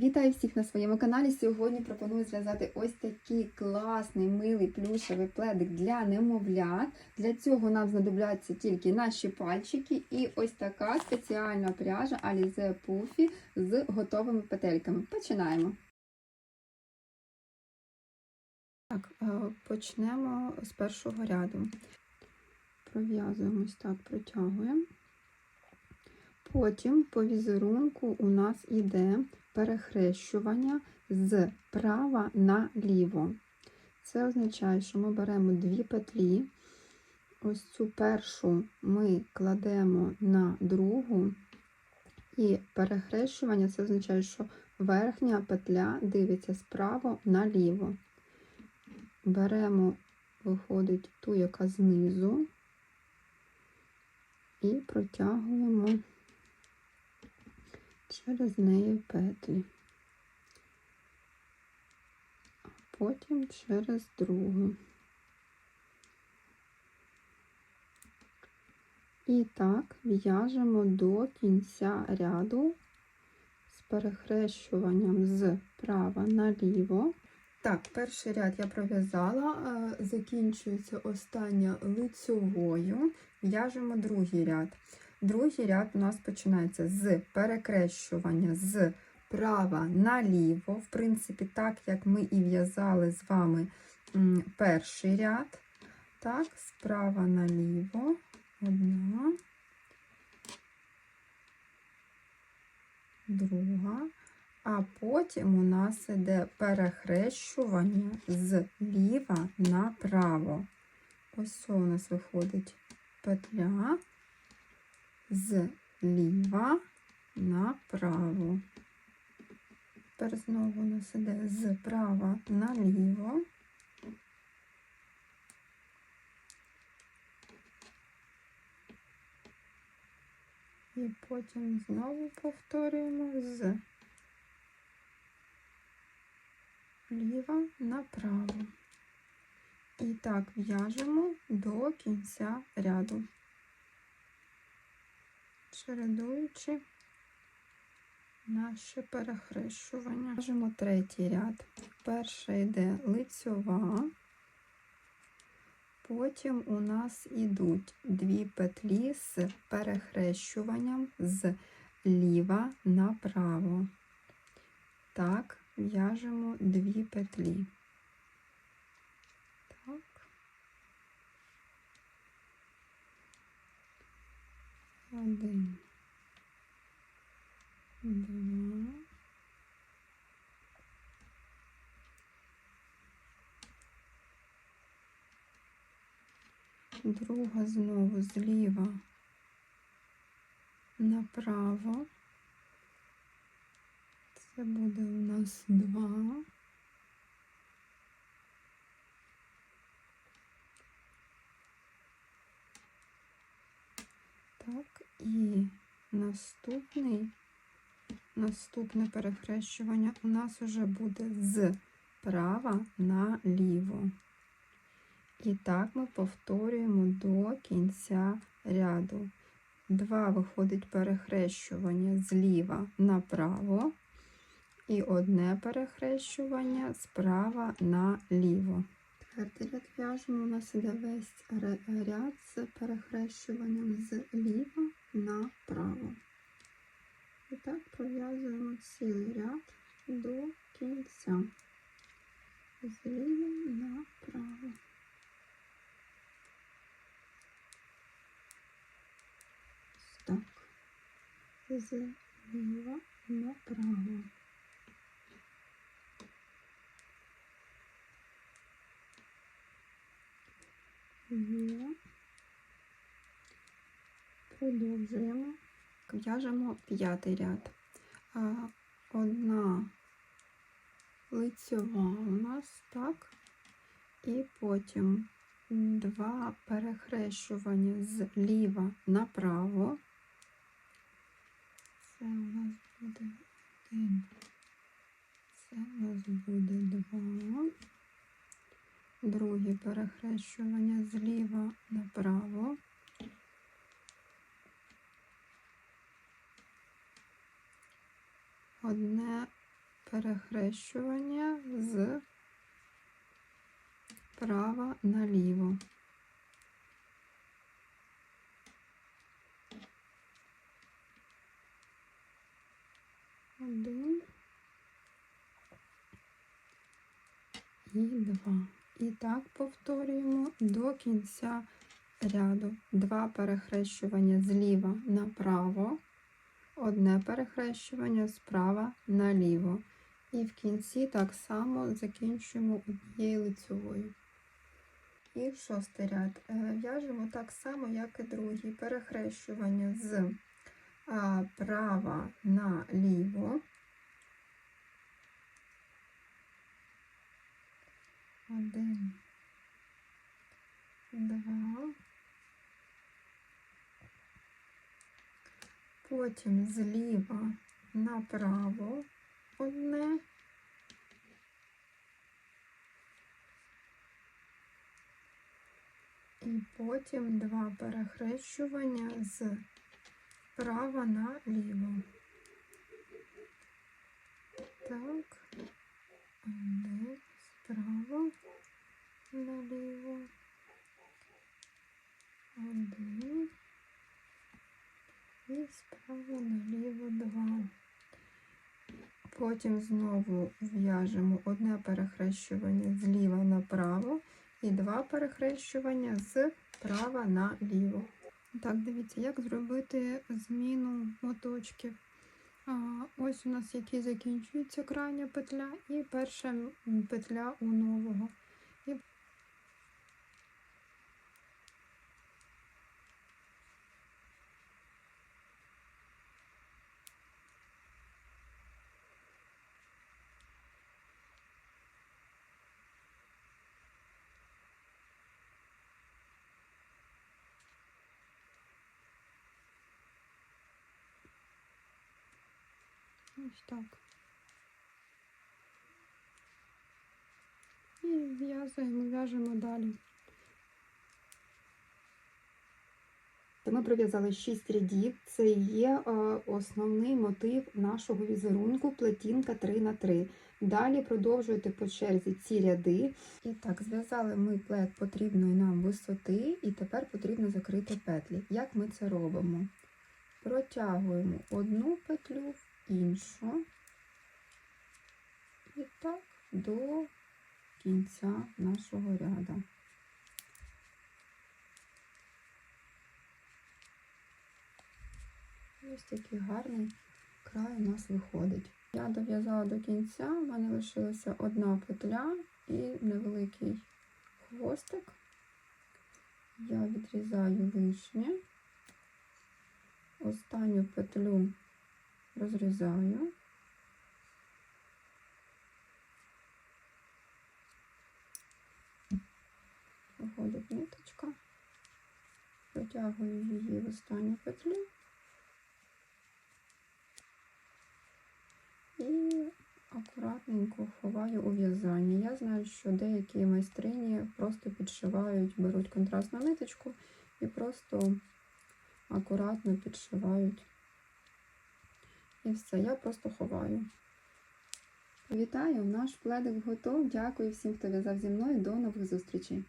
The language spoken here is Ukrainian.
Вітаю всіх на своєму каналі. Сьогодні пропоную зв'язати ось такий класний, милий плюшевий пледик для немовлят. Для цього нам знадобляться тільки наші пальчики і ось така спеціальна пряжа Alize Puffy з готовими петельками. Починаємо. Так, е, почнемо з першого ряду. Пров'язуємо ось так, протягуємо. Потім по візерунку у нас іде перехрещування з права на ліво. Це означає, що ми беремо дві петлі. Ось цю першу ми кладемо на другу, і перехрещування це означає, що верхня петля дивиться справа наліво. Беремо, виходить ту, яка знизу, і протягуємо через неї петлі, а потім через другу. І так в'яжемо до кінця ряду з перехрещуванням з права наліво. Так, перший ряд я пров'язала, закінчується остання лицьовою, в'яжемо другий ряд. Другий ряд у нас починається з перекрещування з права наліво. В принципі, так як ми і в'язали з вами перший ряд. Так, справа наліво. Одна, друга. А потім у нас іде перехрещування з ліва направо. Ось у нас виходить петля з ліва направо. Тепер знову у нас іде з права наліво. І потім знову повторюємо з ліва направо. І так в'яжемо до кінця ряду чередуючи наше перехрещування. В'яжемо третій ряд. Перша йде лицьова, потім у нас йдуть дві петлі з перехрещуванням з ліва направо. Так, в'яжемо дві петлі. Так. Один, два. Друга знову зліва направо. Це буде у нас два. Так, і наступний, наступне перехрещування у нас вже буде з права на ліво. І так ми повторюємо до кінця ряду. Два виходить перехрещування зліва направо, і одне перехрещування справа наліво. Четвертий ряд в'яжемо, у нас іде весь ряд з перехрещуванням з ліва направо. І так пров'язуємо цілий ряд до кінця. З ліва направо. Так, з ліва направо. Продовжуємо. В'яжемо п'ятий ряд. Одна лицьова у нас, так, і потім два перехрещування з ліва направо. Це у нас буде один. Це у нас буде два друге перехрещування зліва направо. Одне перехрещування з права наліво. Один і два. І так повторюємо до кінця ряду. Два перехрещування зліва направо, одне перехрещування справа наліво. І в кінці так само закінчуємо однією лицевою. І шостий ряд. Е, В'яжемо так само, як і другий. Перехрещування з права на ліво. Один, два. Потім зліва направо одне. І потім два перехрещування з права на ліво. Так, один справа наліво. Один. Справа наліво два. Потім знову в'яжемо одне перехрещування зліва направо і два перехрещування з права на ліво. Так, дивіться, як зробити зміну моточків. Ось у нас які закінчується крайня петля і перша петля у нового. І ось так. І в'язуємо, в'яжемо далі. Ми пров'язали 6 рядів. Це є е, основний мотив нашого візерунку плетінка 3 на 3 Далі продовжуйте по черзі ці ряди. І так, зв'язали ми плет потрібної нам висоти, і тепер потрібно закрити петлі. Як ми це робимо? Протягуємо одну петлю іншу. І так до кінця нашого ряду. Ось такий гарний край у нас виходить. Я дов'язала до кінця, в мене лишилася одна петля і невеликий хвостик. Я відрізаю лишнє, останню петлю розрізаю. Виходить ниточка, протягую її в останню петлю. І акуратненько ховаю у в'язанні. Я знаю, що деякі майстрині просто підшивають, беруть контрастну ниточку і просто акуратно підшивають. І все, я просто ховаю. Вітаю! Наш пледик готов. Дякую всім, хто в'язав зі мною. До нових зустрічей!